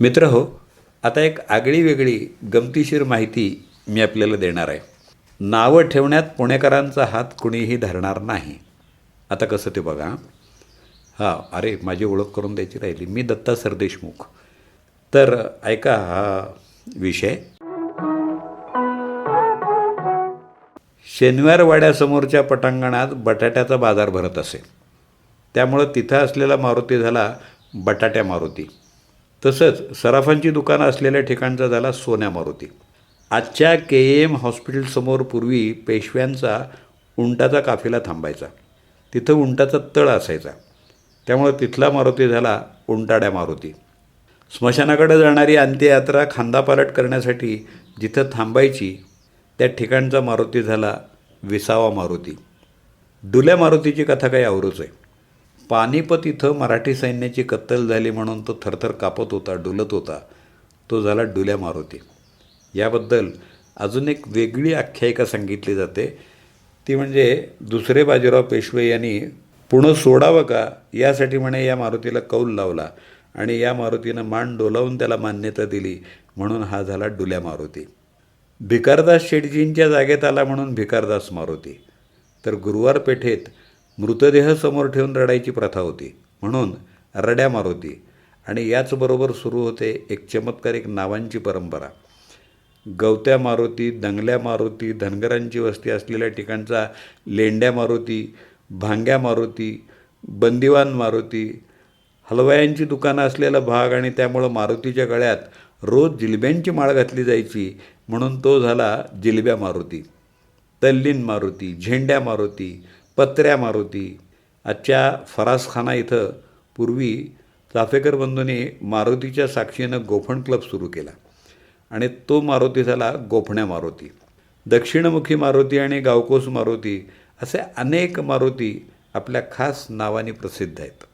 मित्र हो आता एक आगळी वेगळी गमतीशीर माहिती मी आपल्याला देणार आहे. नावं ठेवण्यात पुणेकरांचा हात कुणीही धरणार नाही. आता कसं ते बघा. हां अरे माझी ओळख करून द्यायची राहिली. मी दत्ता सरदेशमुख तर ऐका हा विषय. शनिवारवाड्यासमोरच्या पटांगणात बटाट्याचा बाजार भरत असे. त्यामुळं तिथं असलेला मारुती झाला बटाट्या मारुती. तसंच सराफांची दुकानं असलेल्या ठिकाणचा झाला सोन्या मारुती. आजच्या के एम हॉस्पिटलसमोर पूर्वी पेशव्यांचा उंटाचा काफिला थांबायचा. तिथं उंटाचा तळ असायचा. त्यामुळं तिथला मारुती झाला उंटाड्या मारुती. स्मशानाकडे जाणारी अंत्ययात्रा खांदापालट करण्यासाठी जिथं थांबायची त्या ठिकाणचा मारुती झाला विसावा मारुती. डुल्या मारुतीची कथा काही आवरूच आहे. पानिपत इथं मराठी सैन्याची कत्तल झाली म्हणून तो थरथर कापत होता डुलत होता. तो झाला डुल्या मारुती. याबद्दल अजून एक वेगळी आख्यायिका सांगितली जाते. ती म्हणजे दुसरे बाजीराव पेशवे यांनी पुणं सोडावं का? यासाठी म्हणे या मारुतीला कौल लावला आणि या मारुतीनं मान डोलावून त्याला मान्यता दिली म्हणून हा झाला डुल्या मारुती. भिकारदास शेटजींच्या जागेत आला म्हणून भिकारदास मारुती. तर गुरुवार पेठेत मृतदेह समोर ठेवून रडायची प्रथा होती. म्हणून रड्या मारुती आणि याचबरोबर सुरू होते एक चमत्कारिक नावांची परंपरा. गवत्या मारुती दंगल्या मारुती धनगरांची वस्ती असलेल्या ठिकाणचा लेंड्या मारुती भांग्या मारुती बंदिवान मारुती हलवायांची दुकानं असलेला भाग आणि त्यामुळं मारुतीच्या गळ्यात रोज जिलब्यांची माळ घातली जायची म्हणून तो झाला जिलब्या मारुती. तल्लीन मारुती झेंड्या मारुती पत्र्या मारुती. आजच्या फरासखाना इथं पूर्वी चाफेकर बंधूंनी मारुतीच्या साक्षीनं गोफण क्लब सुरू केला आणि तो मारुती झाला गोफण्या मारुती. दक्षिणमुखी मारुती आणि गावकोस मारुती असे अनेक मारुती आपल्या खास नावाने प्रसिद्ध आहेत.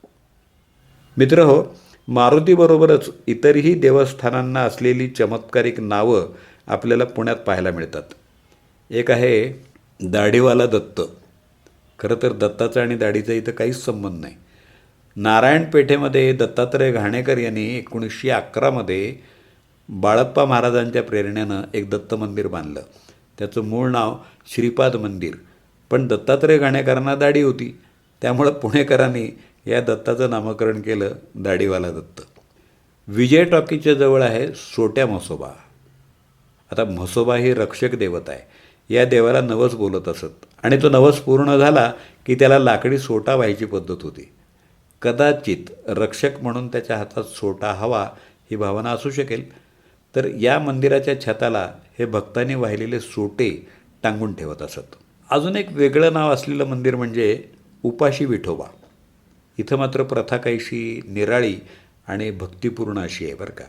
मित्र हो मारुतीबरोबरच इतरही देवस्थानांना असलेली चमत्कारिक नावं आपल्याला पुण्यात पाहायला मिळतात. एक आहे दाढीवाला दत्त. खरं तर दत्ताचा आणि दाढीचा इथं काहीच संबंध नाही. नारायण पेठेमध्ये दत्तात्रय घाणेकर यांनी एकोणीसशे अकरामध्ये बाळप्पा महाराजांच्या प्रेरणेनं एक दत्त मंदिर बांधलं. त्याचं मूळ नाव श्रीपाद मंदिर. पण दत्तात्रय घाणेकरांना दाढी होती. त्यामुळं पुणेकरांनी या दत्ताचं नामकरण केलं दाढीवाला दत्त. विजय टॉकीच्या जवळ आहे सोट्या म्हसोबा. आता म्हसोबा ही रक्षक देवता आहे. या देवाला नवस बोलत असत. आणि तो नवस पूर्ण झाला की त्याला लाकडी सोटा व्हायची पद्धत होती. कदाचित रक्षक म्हणून त्याच्या हातात सोटा हवा ही भावना असू शकेल. तर या मंदिराच्या छताला हे भक्तांनी वाहिलेले सोटे टांगून ठेवत असत. अजून एक वेगळं नाव असलेलं मंदिर म्हणजे उपाशी विठोबा. इथं मात्र प्रथा काहीशी निराळी आणि भक्तिपूर्ण अशी आहे बरं का.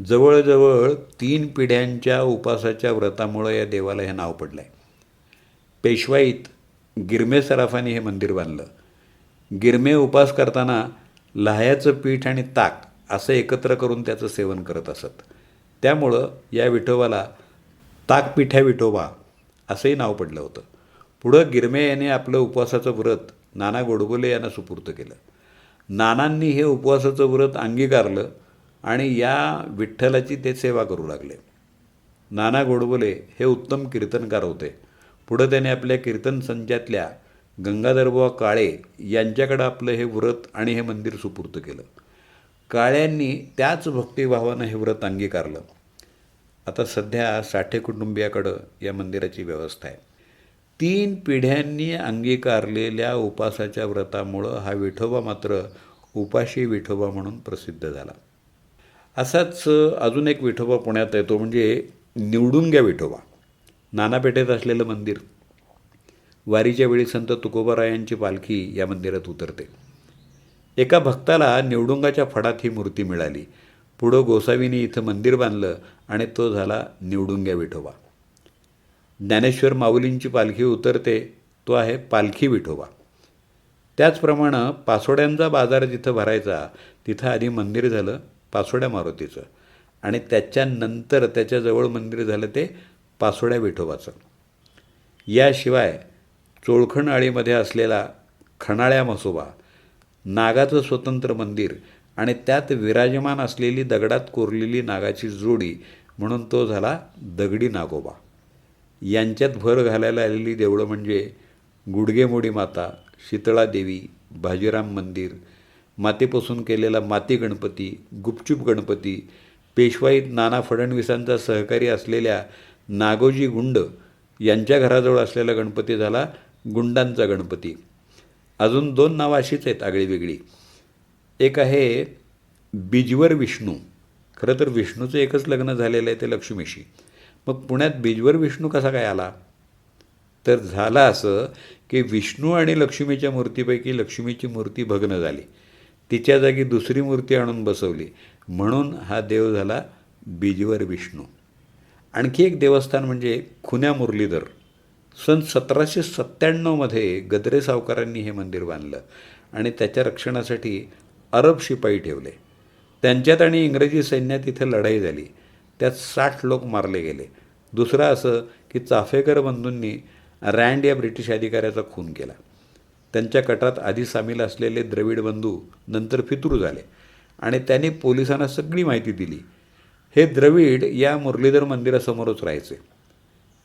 जवळजवळ तीन पिढ्यांच्या उपासाच्या व्रतामुळं या देवाला हे नाव पडलं आहे पेशवाईत गिरमे सराफाने हे मंदिर बांधलं. गिरमे उपास करताना लहायाचं पीठ आणि ताक असं एकत्र करून त्याचं सेवन करत असत. त्यामुळं या विठोबाला ताकपिठ्या विठोबा असंही नाव पडलं होतं. पुढं गिरमे याने आपलं उपवासाचं व्रत नाना गोडबोले यांना सुपूर्त केलं. नानांनी हे उपवासाचं व्रत अंगीकारलं. आणि या विठ्ठलाची ते सेवा करू लागले. नाना गोडबोले हे उत्तम कीर्तनकार होते. पुढं त्याने आपल्या कीर्तन संचातल्या गंगाधरबुवा काळे यांच्याकडं आपलं हे व्रत आणि हे मंदिर सुपूर्त केलं. काळ्यांनी त्याच भक्तिभावानं हे व्रत अंगीकारलं. आता सध्या साठे कुटुंबियाकडं या मंदिराची व्यवस्था आहे. तीन पिढ्यांनी अंगीकारलेल्या उपासाच्या व्रतामुळं हा विठोबा मात्र उपाशी विठोबा म्हणून प्रसिद्ध झाला. असाच अजून एक विठोबा पुण्यात येतो म्हणजे निवडून घ्या विठोबा. नानापेठेत असलेलं मंदिर. वारीच्या वेळी संत तुकोबारायांची पालखी या मंदिरात उतरते. एका भक्ताला निवडुंगाच्या फडात ही मूर्ती मिळाली. पुढं गोसावीने इथं मंदिर बांधलं आणि तो झाला निवडुंग्या विठोबा. ज्ञानेश्वर माऊलींची पालखी उतरते तो आहे पालखी विठोबा. त्याचप्रमाणे पासोड्यांचा बाजार जिथं भरायचा तिथं आधी मंदिर झालं पासोड्या मारुतीचं. आणि त्याच्यानंतर त्याच्याजवळ मंदिर झालं ते पासोड्या विठोबाचं. याशिवाय चोळखण आळीमध्ये असलेला खणाळ्या मसोबा नागाचं स्वतंत्र मंदिर आणि त्यात विराजमान असलेली दगडात कोरलेली नागाची जोडी म्हणून तो झाला दगडी नागोबा. यांच्यात भर घालायला आलेली देवळं म्हणजे गुडगेमोडी माता शीतळा देवी बाजीराम मंदिर मातीपासून केलेला माती गणपती गुपचूप गणपती पेशवाईत नाना फडणवीसांचा सहकारी असलेल्या नागोजी गुंड यांच्या घराजवळ असलेला गणपती झाला गुंडांचा गणपती. अजून दोन नावं अशीच आहेत आगळीवेगळी. एक आहे बिजवर विष्णू. खरं तर विष्णूचं एकच लग्न झालेलं आहे ते लक्ष्मीशी. मग पुण्यात बिजवर विष्णू कसा काय आला? तर झालं असं की विष्णू आणि लक्ष्मीच्या मूर्तीपैकी लक्ष्मीची मूर्ती भग्न झाली. तिच्या जागी दुसरी मूर्ती आणून बसवली. म्हणून हा देव झाला बिजवर विष्णू. आणखी एक देवस्थान म्हणजे खुन्या मुरलीधर. सन सतराशे सत्त्याण्णवमध्ये गद्रे सावकारांनी हे मंदिर बांधलं आणि त्याच्या रक्षणासाठी अरब शिपाई ठेवले. त्यांच्यात आणि इंग्रजी सैन्यात इथे लढाई झाली. त्यात साठ लोक मारले गेले. दुसरं असं की चाफेकर बंधूंनी रँड या ब्रिटिश अधिकाऱ्याचा खून केला. त्यांच्या कटात आधी सामील असलेले द्रविड बंधू नंतर फितूर झाले. आणि त्याने पोलिसांना सगळी माहिती दिली. हे द्रविड या मुरलीधर मंदिरासमोरच राहायचे.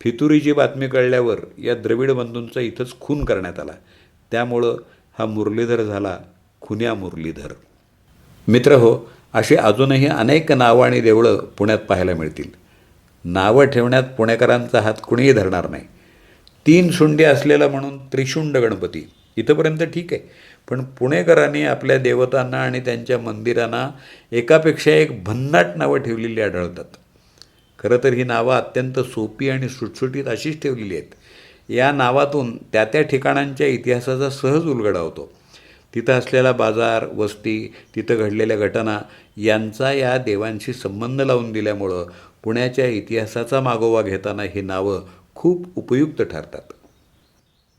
फितुरीची बातमी कळल्यावर या द्रविड बंधूंचा इथंच खून करण्यात आला. त्यामुळं हा मुरलीधर झाला खुन्या मुरलीधर. मित्र हो अशी अजूनही अनेक नावं आणि देवळं पुण्यात पाहायला मिळतील. नावं ठेवण्यात पुणेकरांचा हात कुणीही धरणार नाही. तीन शुंडी असलेला म्हणून त्रिशुंड गणपती. इथंपर्यंत ठीक आहे. पण पुणेकरांनी आपल्या देवतांना आणि त्यांच्या मंदिरांना एकापेक्षा एक भन्नाट नावं ठेवलेली आढळतात. खरं तर ही नावं अत्यंत सोपी आणि सुटसुटीत अशीच ठेवलेली आहेत. या नावातून त्या त्या ठिकाणांच्या इतिहासाचा सहज उलगडा होतो. तिथं असलेला बाजार वस्ती तिथं घडलेल्या घटना यांचा या देवांशी संबंध लावून दिल्यामुळं पुण्याच्या इतिहासाचा मागोवा घेताना ही नावं खूप उपयुक्त ठरतात.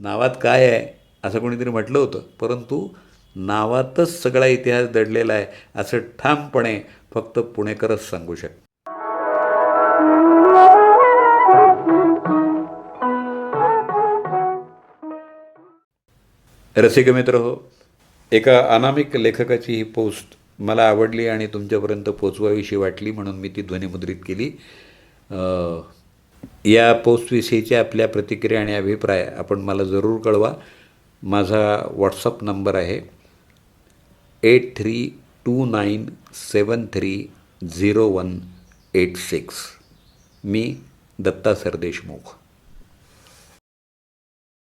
नावात काय आहे? असं कोणीतरी म्हटलं होतं. परंतु नावातच सगळा इतिहास दडलेला आहे असं ठामपणे फक्त पुणेकरच सांगू शक रसिक मित्र हो एका अनामिक लेखकाची ही पोस्ट मला आवडली आणि तुमच्यापर्यंत पोचवावीशी वाटली म्हणून मी ती ध्वनिमुद्रित केली. या पोस्टविषयीच्या आपल्या प्रतिक्रिया आणि अभिप्राय आपण मला जरूर कळवा. माझा व्हॉट्सअप नंबर आहे eight three two nine seven three zero one eight six मी दत्ता सरदेशमुख.